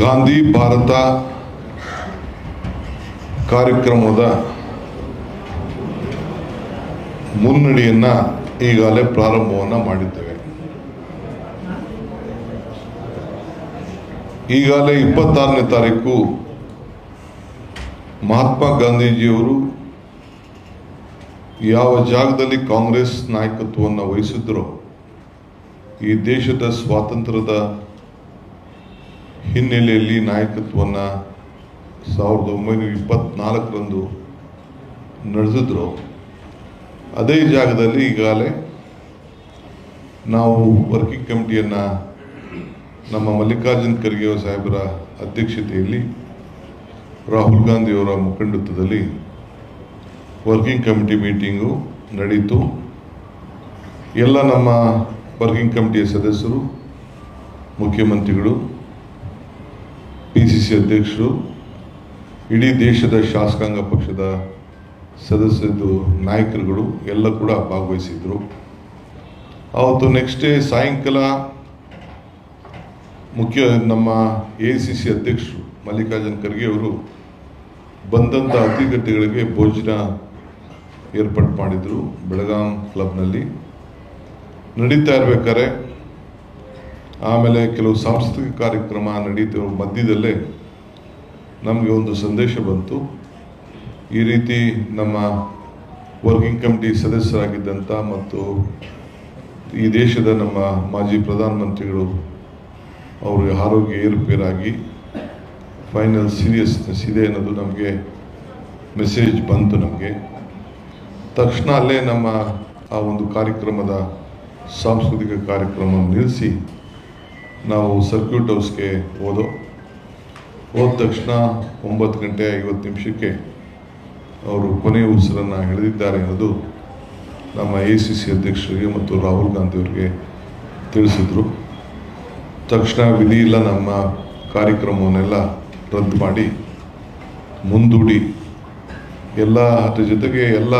ಗಾಂಧಿ ಭಾರತ ಕಾರ್ಯಕ್ರಮದ ಮುನ್ನಡೆಯನ್ನು ಈಗಾಗಲೇ ಪ್ರಾರಂಭವನ್ನ ಮಾಡಿದ್ದೇವೆ. ಈಗಾಗಲೇ ಇಪ್ಪತ್ತಾರನೇ ತಾರೀಕು ಮಹಾತ್ಮ ಗಾಂಧೀಜಿಯವರು ಯಾವ ಜಾಗದಲ್ಲಿ ಕಾಂಗ್ರೆಸ್ ನಾಯಕತ್ವವನ್ನು ವಹಿಸಿದ್ರೋ ಈ ದೇಶದ ಸ್ವಾತಂತ್ರ್ಯದ ಹಿನ್ನೆಲೆಯಲ್ಲಿ ನಾಯಕತ್ವವನ್ನು ಸಾವಿರದ ಒಂಬೈನೂರ ಇಪ್ಪತ್ನಾಲ್ಕರಂದು ನಡೆಸಿದ್ರು. ಅದೇ ಜಾಗದಲ್ಲಿ ಈಗಾಗಲೇ ನಾವು ವರ್ಕಿಂಗ್ ಕಮಿಟಿಯನ್ನು ನಮ್ಮ ಮಲ್ಲಿಕಾರ್ಜುನ್ ಖರ್ಗೆ ಸಾಹೇಬರ ಅಧ್ಯಕ್ಷತೆಯಲ್ಲಿ ರಾಹುಲ್ ಗಾಂಧಿಯವರ ಮುಖಂಡತ್ವದಲ್ಲಿ ವರ್ಕಿಂಗ್ ಕಮಿಟಿ ಮೀಟಿಂಗು ನಡೀತು. ಎಲ್ಲ ನಮ್ಮ ವರ್ಕಿಂಗ್ ಕಮಿಟಿಯ ಸದಸ್ಯರು, ಮುಖ್ಯಮಂತ್ರಿಗಳು ಪಿ ಸಿ ಸಿ ಅಧ್ಯಕ್ಷರು, ಇಡೀ ದೇಶದ ಶಾಸಕಾಂಗ ಪಕ್ಷದ ಸದಸ್ಯರು ನಾಯಕರುಗಳು ಎಲ್ಲ ಕೂಡ ಭಾಗವಹಿಸಿದ್ರು. ಅವತ್ತು ನೆಕ್ಸ್ಟ್ ಡೇ ಸಾಯಂಕಾಲ ಮುಖ್ಯ ನಮ್ಮ ಎ ಸಿ ಸಿ ಅಧ್ಯಕ್ಷರು ಮಲ್ಲಿಕಾರ್ಜುನ ಖರ್ಗೆ ಅವರು ಬಂದಂಥ ಅತಿಥಿಗಳಿಗೆ ಭೋಜನ ಏರ್ಪಾಡು ಮಾಡಿದರು ಬೆಳಗಾಂ ಕ್ಲಬ್ನಲ್ಲಿ. ನಡೀತಾ ಇರ್ಬೇಕಾದ್ರೆ ಆಮೇಲೆ ಕೆಲವು ಸಾಂಸ್ಕೃತಿಕ ಕಾರ್ಯಕ್ರಮ ನಡೀತಿರೋ ಮಧ್ಯದಲ್ಲೇ ನಮಗೆ ಒಂದು ಸಂದೇಶ ಬಂತು. ಈ ರೀತಿ ನಮ್ಮ ವರ್ಕಿಂಗ್ ಕಮಿಟಿ ಸದಸ್ಯರಾಗಿದ್ದಂಥ ಮತ್ತು ಈ ದೇಶದ ನಮ್ಮ ಮಾಜಿ ಪ್ರಧಾನಮಂತ್ರಿಗಳು ಅವರಿಗೆ ಆರೋಗ್ಯ ಏರುಪೇರಾಗಿ ಫೈನಲ್ ಸೀರಿಯಸ್ನೆಸ್ ಇದೆ ಅನ್ನೋದು ನಮಗೆ ಮೆಸೇಜ್ ಬಂತು ನಮಗೆ. ತಕ್ಷಣ ಅಲ್ಲೇ ನಮ್ಮ ಆ ಒಂದು ಕಾರ್ಯಕ್ರಮದ ಸಾಂಸ್ಕೃತಿಕ ಕಾರ್ಯಕ್ರಮ ನಿಲ್ಲಿಸಿ ನಾವು ಸರ್ಕ್ಯೂಟ್ ಹೌಸ್ಗೆ ಹೋದೋ. ಹೋದ ತಕ್ಷಣ ಒಂಬತ್ತು ಗಂಟೆ ಐವತ್ತು ನಿಮಿಷಕ್ಕೆ ಅವರು ಕೊನೆಯ ಉಸಿರನ್ನು ಹಿಡಿದಿದ್ದಾರೆ ಅನ್ನೋದು ನಮ್ಮ ಎ ಸಿ ಸಿ ಅಧ್ಯಕ್ಷರಿಗೆ ಮತ್ತು ರಾಹುಲ್ ಗಾಂಧಿ ಅವರಿಗೆ ತಿಳಿಸಿದರು. ತಕ್ಷಣ ವಿಧಿ ಇಲ್ಲ, ನಮ್ಮ ಕಾರ್ಯಕ್ರಮವನ್ನೆಲ್ಲ ರದ್ದು ಮಾಡಿ ಮುಂದೂಡಿ. ಎಲ್ಲ ಅದರ ಜೊತೆಗೆ ಎಲ್ಲ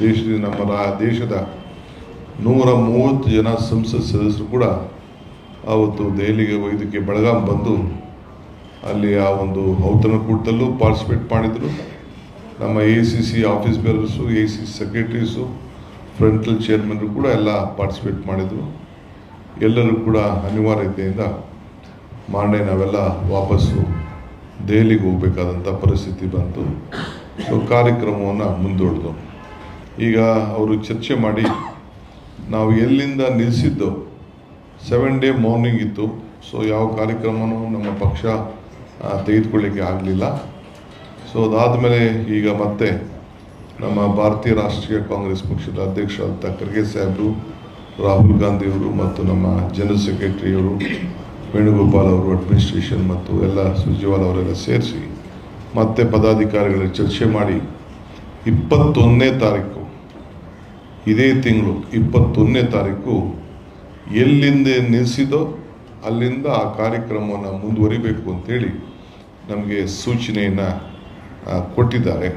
ದೇಶದ ನಮ್ಮ ರಾ, ದೇಶದ ನೂರ ಮೂವತ್ತು ಜನ ಸಂಸತ್ ಸದಸ್ಯರು ಕೂಡ ಆವತ್ತು ದೆಹಲಿಗೆ ಇದಕ್ಕೆ ಬೆಳಗಾಂ ಬಂದು ಅಲ್ಲಿ ಆ ಒಂದು ಔತಣಕೂಟದಲ್ಲೂ ಪಾರ್ಟಿಸಿಪೇಟ್ ಮಾಡಿದರು. ನಮ್ಮ A C C office bearers A C secretaries frontal ಚೇರ್ಮನ್ರು ಕೂಡ ಎಲ್ಲ ಪಾರ್ಟಿಸಿಪೇಟ್ ಮಾಡಿದರು. ಎಲ್ಲರೂ ಕೂಡ ಅನಿವಾರ್ಯತೆಯಿಂದ ಮಾರನೇ ನಾವೆಲ್ಲ ವಾಪಸ್ಸು ದೆಹಲಿಗೆ ಹೋಗಬೇಕಾದಂಥ ಪರಿಸ್ಥಿತಿ ಬಂತು. ಸೊ ಕಾರ್ಯಕ್ರಮವನ್ನು ಮುಂದೂಡಿದು ಈಗ ಅವರು ಚರ್ಚೆ ಮಾಡಿ ನಾವು ಎಲ್ಲಿಂದ ನಿಲ್ಲಿಸಿದ್ದು ಸೆವೆನ್ ಡೇ ಮಾರ್ನಿಂಗ್ ಇತ್ತು. ಸೊ ಯಾವ ಕಾರ್ಯಕ್ರಮನೂ ನಮ್ಮ ಪಕ್ಷ ತೆಗೆದುಕೊಳ್ಳಿಕ್ಕೆ ಆಗಲಿಲ್ಲ. ಸೊ ಅದಾದಮೇಲೆ ಈಗ ಮತ್ತೆ ನಮ್ಮ ಭಾರತೀಯ ರಾಷ್ಟ್ರೀಯ ಕಾಂಗ್ರೆಸ್ ಪಕ್ಷದ ಅಧ್ಯಕ್ಷರಾದಂಥ ಖರ್ಗೆ ಸಾಹೇಬರು, ರಾಹುಲ್ ಗಾಂಧಿಯವರು ಮತ್ತು ನಮ್ಮ ಜನರಲ್ ಸೆಕ್ರೆಟರಿಯವರು ವೇಣುಗೋಪಾಲ್ ಅವರು, ಅಡ್ಮಿನಿಸ್ಟ್ರೇಷನ್ ಮತ್ತು ಎಲ್ಲ ಸುರ್ಜೇವಾಲ್ ಅವರೆಲ್ಲ ಸೇರಿಸಿ ಮತ್ತೆ ಪದಾಧಿಕಾರಿಗಳ ಚರ್ಚೆ ಮಾಡಿ ಇಪ್ಪತ್ತೊಂದನೇ ತಾರೀಕು, ಇದೇ ತಿಂಗಳು ಇಪ್ಪತ್ತೊಂದನೇ ತಾರೀಕು ಎಲ್ಲಿಂದ ನಿಲ್ಲಿಸಿದೋ ಅಲ್ಲಿಂದ ಆ ಕಾರ್ಯಕ್ರಮವನ್ನು ಮುಂದುವರಿಬೇಕು ಅಂತೇಳಿ ನಮಗೆ ಸೂಚನೆಯನ್ನು ಕೊಟ್ಟಿದ್ದಾರೆ.